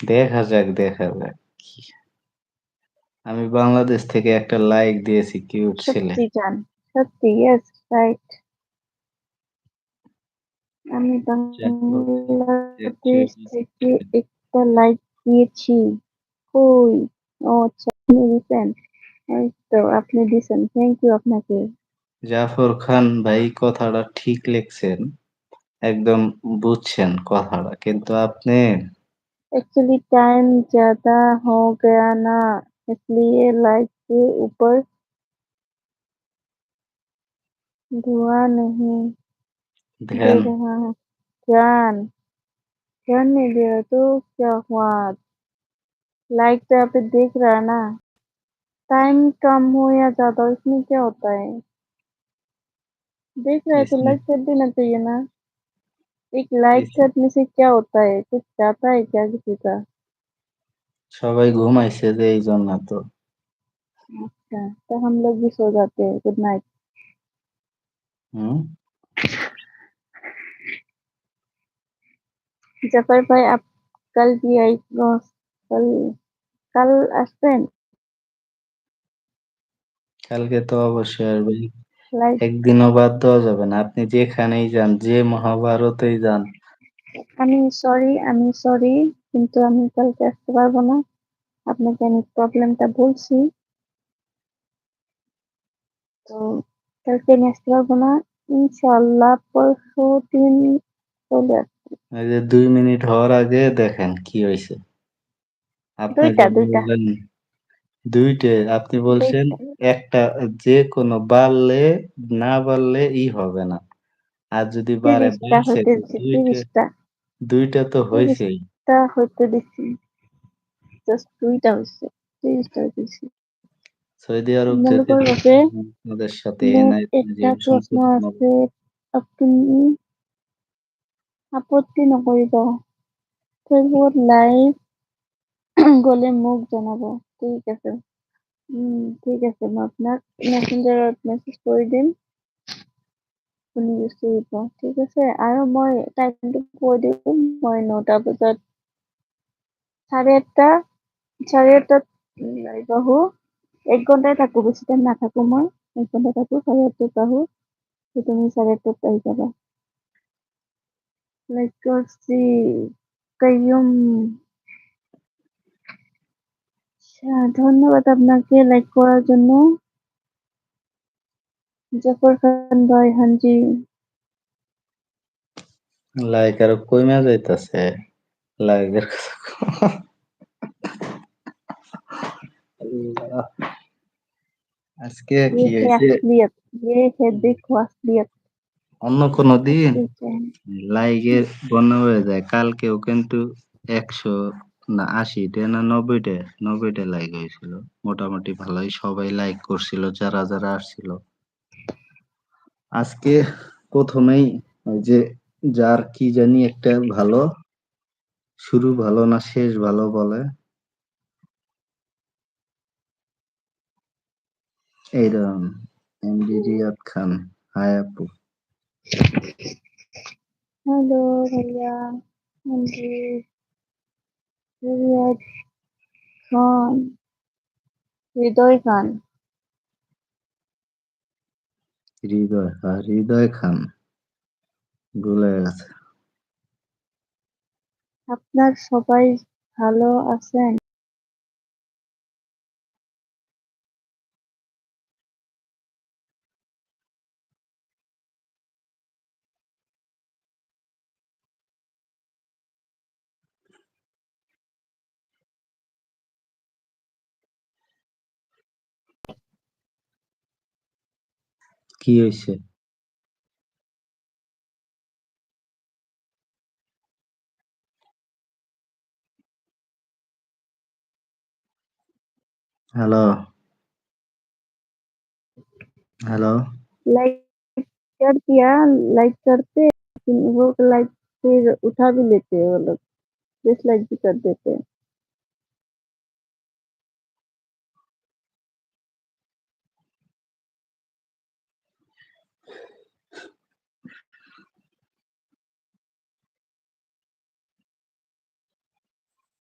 দেখা যাক, দেখা যাক। কি আমি বাংলাদেশ থেকে একটা লাইক দিয়েছি কিউট ছেলে। সত্যি জান, সত্যি ইয়েস রাইট। আমি বাংলাদেশ থেকে একটা লাইক দিয়েছি। কই? ও আচ্ছা আপনি দিছেন। এই তো আপনি দিছেন। থ্যাংক ইউ আপনাকে। জাফর খান ভাই কথাটা ঠিক লিখছেন। একদম বুঝছেন কথাটা। কিন্তু আপনি एक्चुअली टाइम ज़्यादा हो गया ना इसलिए लाइट के ऊपर धुआँ नहीं ध्यान। ध्यान। नहीं दे रहा तो क्या हुआ? लाइट तो यहाँ पे देख रहा है ना। टाइम कम हो या ज़्यादा हो इसमें क्या होता है? देख रहे तो लाइट कर देना चाहिए ना। एक लाइक इस करने से क्या होता है कुछ जाता है क्या किसी का সবাই ঘুমাইছে যে এই জন্য তো अच्छा तो हम लोग भी सो जाते हैं गुड नाइट হুম जफर भाई आप कल भी आई कल कल আসবেন কালকে তো অবশ্যই আসবে লাইক একদিনও বাদ দেওয়া যাবে না। আপনি যেখানেই যান যে মহাভারতেই যান। আমি সরি আমি সরি কিন্তু আমি কালকে আসতে পারব না। আপনাকে আমি প্রবলেমটা বলছি। তো কালকে আমি আসতে পারব না। ইনশাল্লাহ পরশু দিন চলে আসব। এই যে দুই মিনিট হওয়ার আগে দেখেন কি হয়েছে। আপনি দুইটা দুইটা। বললেন দুইটে আপনি বলছেন একটা যে কোনো বাড়লে না বাড়লে ই হবে না। আর যদি বাড়ে তিরিশটা বাড়ছে হইতে তো দুইটা তিরিশটা। দুইটা তো হয়েছেই তিরিশটা হইতে দিচ্ছি জাস্ট দুইটা হচ্ছে তিরিশটা হইতেছি। সৌদি আরব মনে যেতে করব যে আপনাদের সাথে মোট এনআইটি একটা প্রশ্ন আছে আপনি আপত্তি নকৰিব ফেচবুকত লাইভ গ'লে মোক জনাব ঠিক আছে। উম, ঠিক আছে মই আপোনাক মেছেঞ্জাৰত মেছেজ কৰি দিম আপুনি গুচি আহিব ঠিক আছে আৰু মই টাইমটো কৈ দিওঁ মই নটা বজাত চাৰে আঠটা চাৰে আঠটাত লাইভ আহো এক ঘণ্টাই থাকো বেছি টাইম নাথাকো মই। এক ঘণ্টা থাকো চাৰে আঠটাত আহো তো তুমি চাৰে আঠটাত আহি যাবা লাইক কাইয়ুম আচ্ছা ধন্যবাদ আপনাকে লাইক করার জন্য। জাফর খান ভাই হানজি। লাইক আর কইমা যাইতাছে? লাইকের কথা আজকে কি হয়েছে? অন্য কোনো দিন? লাইকের বন্ধ হয়ে যায়। কালকেও কিন্তু একশো না, আশি আশিটা না নব্বইটা নব্বইটা লাইক হয়েছিল। মোটামুটি ভালোই সবাই লাইক করছিল, যারা যারা আসছিল। আজকে প্রথমেই ওই যে যার কি জানি একটা ভালো, শুরু ভালো না শেষ ভালো বলে। এইরকম এমডি রিয়াদ খান। হাই আপু। হ্যালো ভাইয়া। হৃদয় খান হৃদয় খান হৃদয় হৃদয় খান ভুলে আপনার সবাই ভালো আছেন? কি হয়েছে हेलो हेलो लाइक कर दिया लाइक करते लेकिन वो लाइक फिर उठा भी लेते हैं वो लोग डिसलाइक भी कर देते हैं